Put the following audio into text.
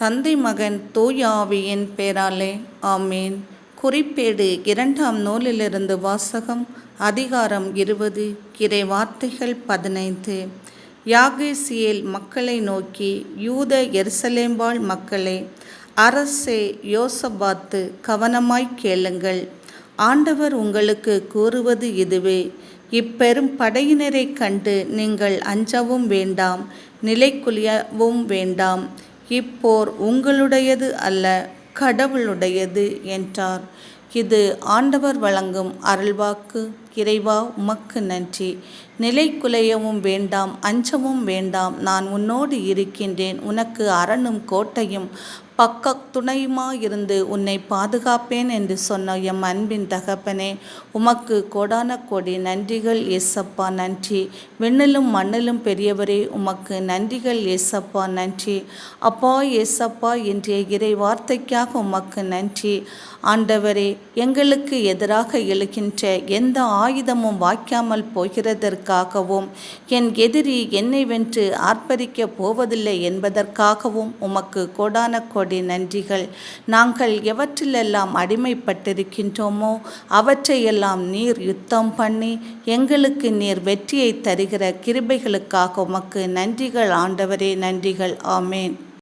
தந்தை மகன் தூயாவியின் பேராலே ஆமேன். குறிப்பேடு இரண்டாம் நூலிலிருந்து வாசகம் அதிகாரம் இருபது கிரை வார்த்தைகள் பதினைந்து. யாகேசியேல் மக்களை நோக்கி யூத எருசலேம்பாள் மக்களே அரசே யோசபாத்து கவனமாய் கேளுங்கள். ஆண்டவர் உங்களுக்கு கூறுவது இதுவே இப்பெரும் படையினரை கண்டு நீங்கள் அஞ்சவும் வேண்டாம் நிலைக்குலியவும் வேண்டாம். இப்போர் உங்களுடையது அல்ல கடவுளுடையது என்றார். இது ஆண்டவர் வழங்கும் அருள்வாக்கு. இறைவா உமக்கு நன்றி. நிலை குலையவும் வேண்டாம் அஞ்சவும் வேண்டாம். நான் உன்னோடு இருக்கின்றேன். உனக்கு அரணும் கோட்டையும் பக்க துணையுமாயிருந்து உன்னை பாதுகாப்பேன் என்று சொன்ன எம் அன்பின் தகப்பனே உமக்கு கோடான கோடி நன்றிகள் ஏசப்பா நன்றி. விண்ணிலும் மண்ணிலும் பெரியவரே உமக்கு நன்றிகள் ஏசப்பா நன்றி. அப்பா ஏசப்பா என்ற இறை வார்த்தைக்காக உமக்கு நன்றி. ஆண்டவரே எங்களுக்கு எதிராக எழுகின்ற எந்த ஆயுதமும் வாய்க்காமல் போகிறதற்காகவும் என் எதிரி என்னை வென்று ஆர்ப்பரிக்கப் போவதில்லை என்பதற்காகவும் உமக்கு கோடான கோடி நன்றிகள். நாங்கள் எவற்றிலெல்லாம் அடிமைப்பட்டிருக்கின்றோமோ அவற்றையெல்லாம் நீர் யுத்தம் பண்ணி எங்களுக்கு நீர் வெற்றியை தருகிற கிருபைகளுக்காக உமக்கு நன்றிகள். ஆண்டவரே நன்றிகள். ஆமேன்.